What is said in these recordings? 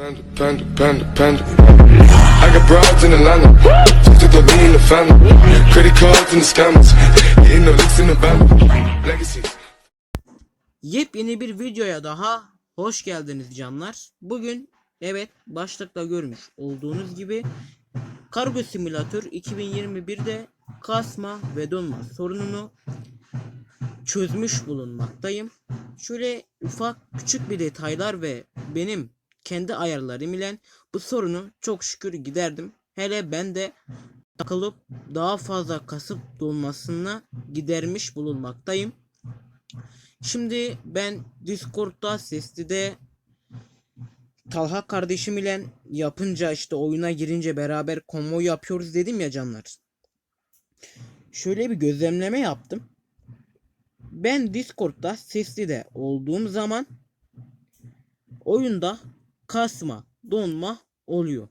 Panda, panda, panda, panda. I got broads in Atlanta. Just took the lean the family. Credit cards and the scammers. Hitting the licks in the van. Legacy. Yepyeni bir videoya daha hoş geldiniz canlar. Bugün evet başlıkta görmüş olduğunuz gibi Kargo Simülatör 2021'de kasma ve donma sorununu çözmüş bulunmaktayım. Şöyle ufak küçük bir detaylar ve benim kendi ayarlarım ile bu sorunu çok şükür giderdim. Hele ben de takılıp daha fazla kasıp dolmasına gidermiş bulunmaktayım. Şimdi ben Discord'da sesli de Talha kardeşim ile yapınca işte oyuna girince beraber konvoy yapıyoruz dedim ya canlar. Şöyle bir gözlemleme yaptım. Ben Discord'da sesli de olduğum zaman oyunda kasma, donma oluyor.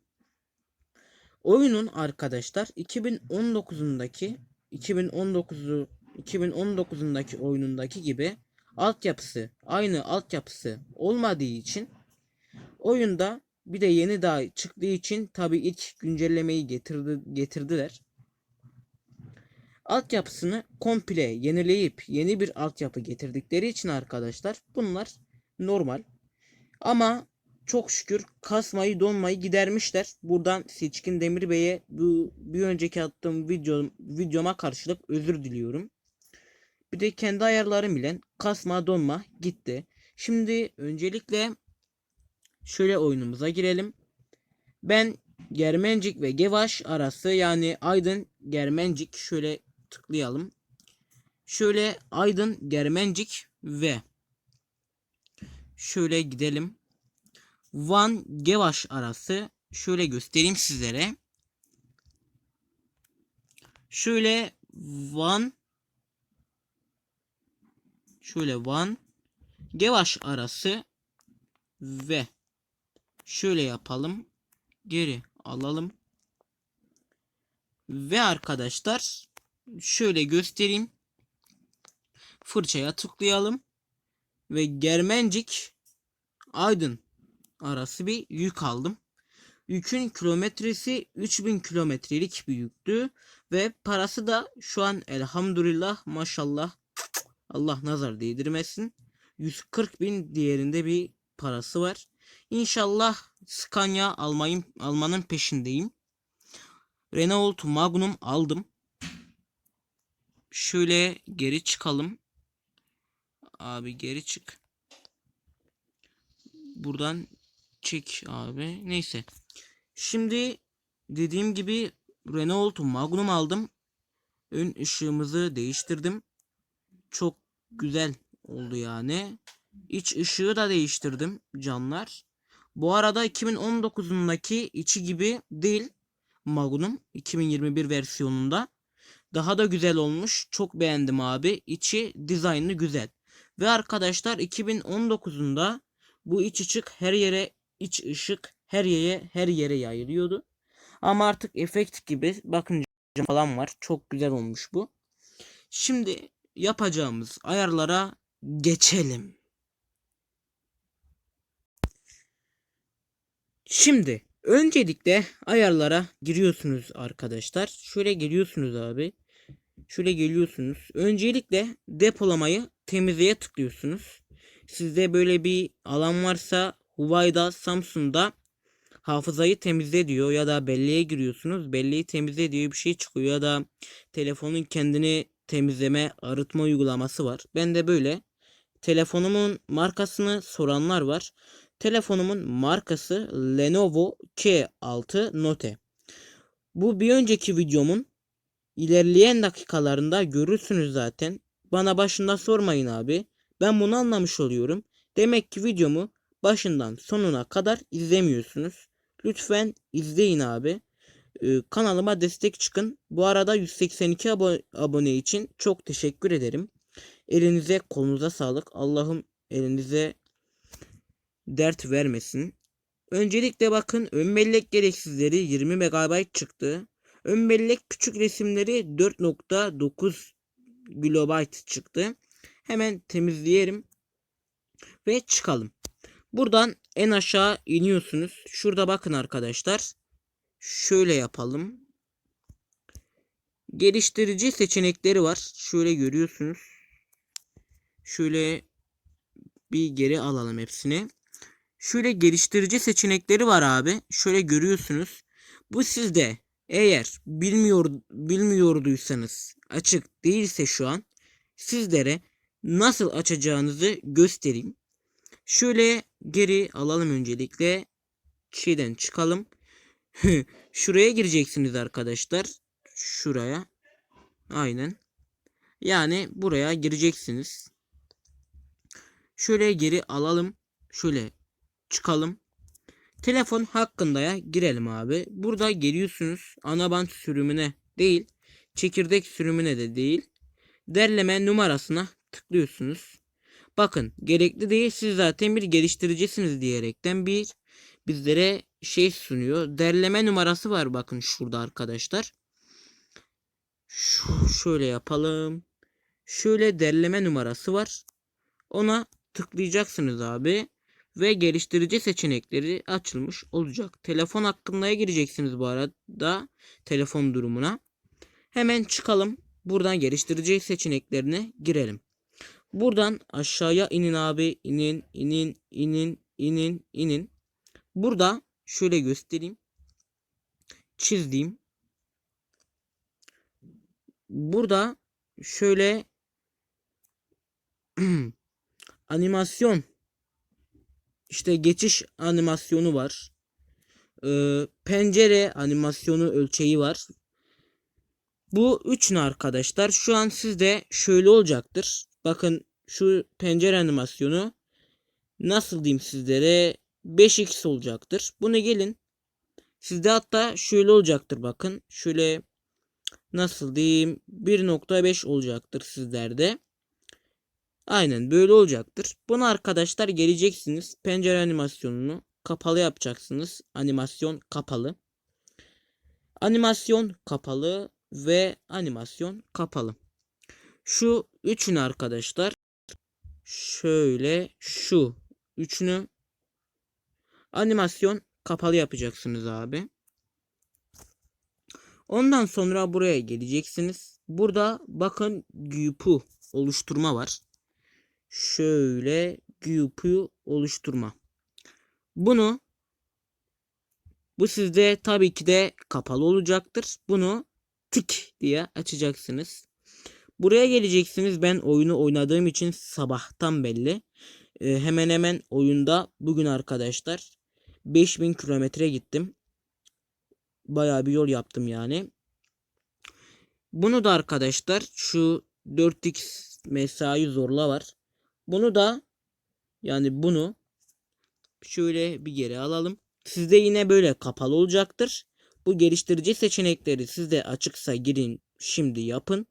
Oyunun arkadaşlar 2019'undaki 2019'u 2019'undaki oyunundaki gibi altyapısı aynı altyapısı olmadığı için oyunda bir de yeni daha çıktığı için tabi ilk güncellemeyi getirdi, getirdiler. Altyapısını komple yenileyip yeni bir altyapı getirdikleri için arkadaşlar bunlar normal. Ama çok şükür kasmayı donmayı gidermişler. Buradan Seçkin Demir Bey'e bu bir önceki attığım video, videoma karşılık özür diliyorum. Bir de kendi ayarlarım ile kasma donma gitti. Şimdi öncelikle şöyle oyunumuza girelim. Ben Germencik ve Gevaş arası yani Aydın Germencik şöyle tıklayalım. Şöyle Aydın Germencik ve şöyle gidelim. Van Gevaş arası şöyle göstereyim sizlere. Şöyle Van şöyle Van Gevaş arası ve şöyle yapalım. Geri alalım. Ve arkadaşlar şöyle göstereyim. Fırçaya tıklayalım. Ve Germencik Aydın arası bir yük aldım. Yükün kilometresi 3000 kilometrelik bir yüktü. Ve parası da şu an elhamdülillah maşallah Allah nazar değdirmesin. 140 bin diğerinde bir parası var. İnşallah Scania almayın, almanın peşindeyim. Renault Magnum aldım. Şöyle geri çıkalım. Abi geri çık. Buradan çek abi. Neyse. Şimdi dediğim gibi Renault Magnum aldım. Ön ışığımızı değiştirdim. Çok güzel oldu yani. İç ışığı da değiştirdim canlar. Bu arada 2019'undaki içi gibi değil Magnum 2021 versiyonunda. Daha da güzel olmuş. Çok beğendim abi. İçi dizaynı güzel. Ve arkadaşlar 2019'unda bu iç ışık her yere iç ışık her yere her yere yayılıyordu. Ama artık efekt gibi bakın falan var. Çok güzel olmuş bu. Şimdi yapacağımız ayarlara geçelim. Şimdi öncelikle ayarlara giriyorsunuz arkadaşlar. Şöyle geliyorsunuz abi. Şöyle geliyorsunuz. Öncelikle depolamayı temizleye tıklıyorsunuz. Sizde böyle bir alan varsa Huawei'da, Samsung'da hafızayı temizle diyor ya da belleğe giriyorsunuz. Belleği temizle diyor bir şey çıkıyor ya da telefonun kendini temizleme, arıtma uygulaması var. Ben de böyle telefonumun markasını soranlar var. Telefonumun markası Lenovo K6 Note. Bu bir önceki videomun ilerleyen dakikalarında görürsünüz zaten. Bana başında sormayın abi. Ben bunu anlamış oluyorum. Demek ki videomu başından sonuna kadar izlemiyorsunuz. Lütfen izleyin abi. Ee, kanalıma destek çıkın. Bu arada 182 abo- abone için çok teşekkür ederim. Elinize kolunuza sağlık. Allah'ım elinize dert vermesin. Öncelikle bakın ön bellek gereksizleri 20 MB çıktı. Ön bellek küçük resimleri 4.9 GB çıktı. Hemen temizleyelim ve çıkalım. Buradan en aşağı iniyorsunuz. Şurada bakın arkadaşlar. Şöyle yapalım. Geliştirici seçenekleri var. Şöyle görüyorsunuz. Şöyle bir geri alalım hepsini. Şöyle geliştirici seçenekleri var abi. Şöyle görüyorsunuz. Bu sizde eğer bilmiyor bilmiyorduysanız açık değilse şu an sizlere nasıl açacağınızı göstereyim. Şöyle geri alalım öncelikle. Şeyden çıkalım. Şuraya gireceksiniz arkadaşlar. Şuraya. Aynen. Yani buraya gireceksiniz. Şöyle geri alalım. Şöyle çıkalım. Telefon hakkındaya girelim abi. Burada geliyorsunuz. Anabant sürümüne değil. Çekirdek sürümüne de değil. Derleme numarasına tıklıyorsunuz. Bakın gerekli değil siz zaten bir geliştiricisiniz diyerekten bir bizlere şey sunuyor. Derleme numarası var bakın şurada arkadaşlar. Şu, şöyle yapalım. Şöyle derleme numarası var. Ona tıklayacaksınız abi ve geliştirici seçenekleri açılmış olacak. Telefon hakkındaya gireceksiniz bu arada telefon durumuna. Hemen çıkalım. Buradan geliştirici seçeneklerine girelim. Buradan aşağıya inin abi. inin inin inin inin inin. Burada şöyle göstereyim. Çizdiğim. Burada şöyle animasyon işte geçiş animasyonu var. Ee, pencere animasyonu ölçeği var. Bu üç ne arkadaşlar? Şu an sizde şöyle olacaktır. Bakın şu pencere animasyonu nasıl diyeyim sizlere 5x olacaktır. Bunu gelin. Sizde hatta şöyle olacaktır bakın. Şöyle nasıl diyeyim 1.5 olacaktır sizlerde. Aynen böyle olacaktır. Bunu arkadaşlar geleceksiniz. Pencere animasyonunu kapalı yapacaksınız. Animasyon kapalı. Animasyon kapalı ve animasyon kapalı. Şu üçünü arkadaşlar şöyle şu üçünü animasyon kapalı yapacaksınız abi. Ondan sonra buraya geleceksiniz. Burada bakın GUP'u oluşturma var şöyle GUP'u oluşturma. Bunu bu sizde tabii ki de kapalı olacaktır. Bunu tık diye açacaksınız. Buraya geleceksiniz. Ben oyunu oynadığım için sabahtan belli. Ee, hemen hemen oyunda bugün arkadaşlar 5000 kilometre gittim. Bayağı bir yol yaptım yani. Bunu da arkadaşlar şu 4x mesai zorla var. Bunu da yani bunu şöyle bir geri alalım. Sizde yine böyle kapalı olacaktır. Bu geliştirici seçenekleri sizde açıksa girin şimdi yapın.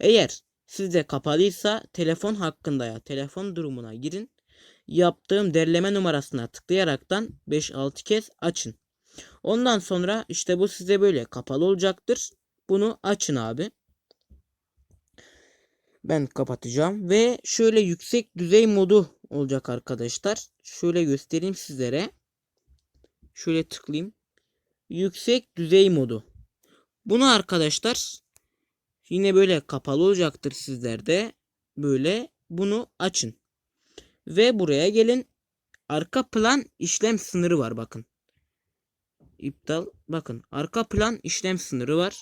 Eğer sizde kapalıysa telefon hakkında ya telefon durumuna girin. Yaptığım derleme numarasına tıklayaraktan 5-6 kez açın. Ondan sonra işte bu size böyle kapalı olacaktır. Bunu açın abi ben kapatacağım ve şöyle yüksek düzey modu olacak arkadaşlar. Şöyle göstereyim sizlere. Şöyle tıklayayım. Yüksek düzey modu. Bunu arkadaşlar yine böyle kapalı olacaktır sizlerde. Böyle bunu açın. Ve buraya gelin. Arka plan işlem sınırı var bakın. İptal. Bakın arka plan işlem sınırı var.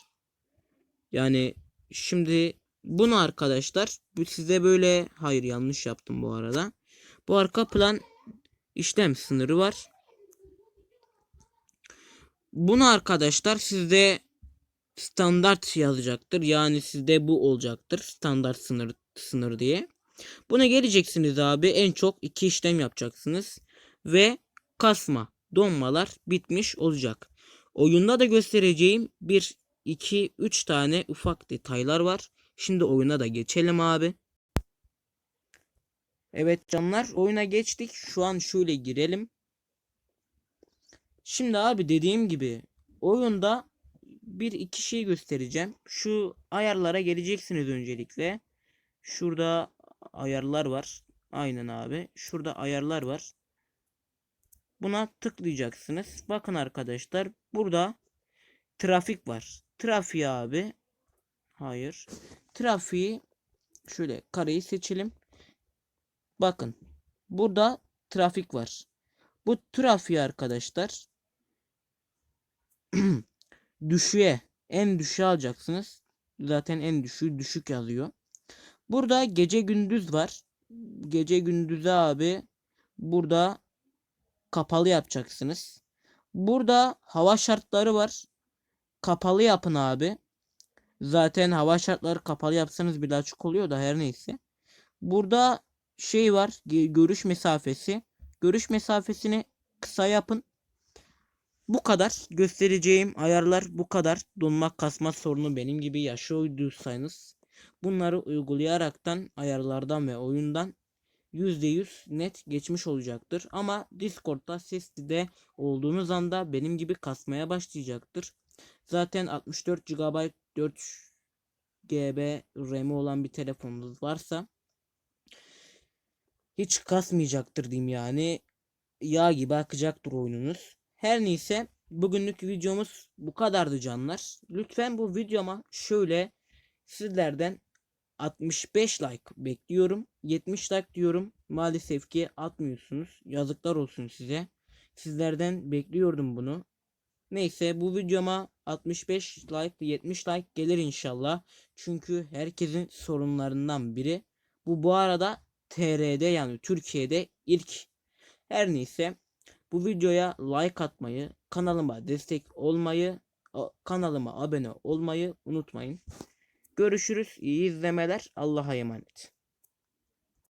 Yani şimdi bunu arkadaşlar size böyle hayır yanlış yaptım bu arada. Bu arka plan işlem sınırı var. Bunu arkadaşlar sizde standart yazacaktır. Yani sizde bu olacaktır. Standart sınır sınır diye. Buna geleceksiniz abi. En çok iki işlem yapacaksınız. Ve kasma, donmalar bitmiş olacak. Oyunda da göstereceğim bir, iki, üç tane ufak detaylar var. Şimdi oyuna da geçelim abi. Evet canlar oyuna geçtik. Şu an şöyle girelim. Şimdi abi dediğim gibi oyunda bir iki şey göstereceğim. Şu ayarlara geleceksiniz öncelikle. Şurada ayarlar var. Aynen abi. Şurada ayarlar var. Buna tıklayacaksınız. Bakın arkadaşlar burada trafik var. Trafiği abi. Hayır. Trafiği şöyle kareyi seçelim. Bakın. Burada trafik var. Bu trafiği arkadaşlar düşüğe en düşüğe alacaksınız. Zaten en düşüğü düşük yazıyor. Burada gece gündüz var. Gece gündüzü abi burada kapalı yapacaksınız. Burada hava şartları var. Kapalı yapın abi. Zaten hava şartları kapalı yapsanız bile açık oluyor da her neyse. Burada şey var. Görüş mesafesi. Görüş mesafesini kısa yapın. Bu kadar. Göstereceğim ayarlar bu kadar. Donma kasma sorunu benim gibi yaşıyorsanız bunları uygulayaraktan ayarlardan ve oyundan %100 net geçmiş olacaktır. Ama Discord'da sesli olduğunuz anda benim gibi kasmaya başlayacaktır. Zaten 64 GB 4 GB RAM'i olan bir telefonunuz varsa hiç kasmayacaktır diyeyim yani. Yağ gibi akacaktır oyununuz. Her neyse bugünlük videomuz bu kadardı canlar. Lütfen bu videoma şöyle sizlerden 65 like bekliyorum. 70 like diyorum. Maalesef ki atmıyorsunuz. Yazıklar olsun size. Sizlerden bekliyordum bunu. Neyse bu videoma 65 like 70 like gelir inşallah. Çünkü herkesin sorunlarından biri. Bu bu arada TR'de yani Türkiye'de ilk. Her neyse bu videoya like atmayı, kanalıma destek olmayı, kanalıma abone olmayı unutmayın. Görüşürüz. İyi izlemeler. Allah'a emanet.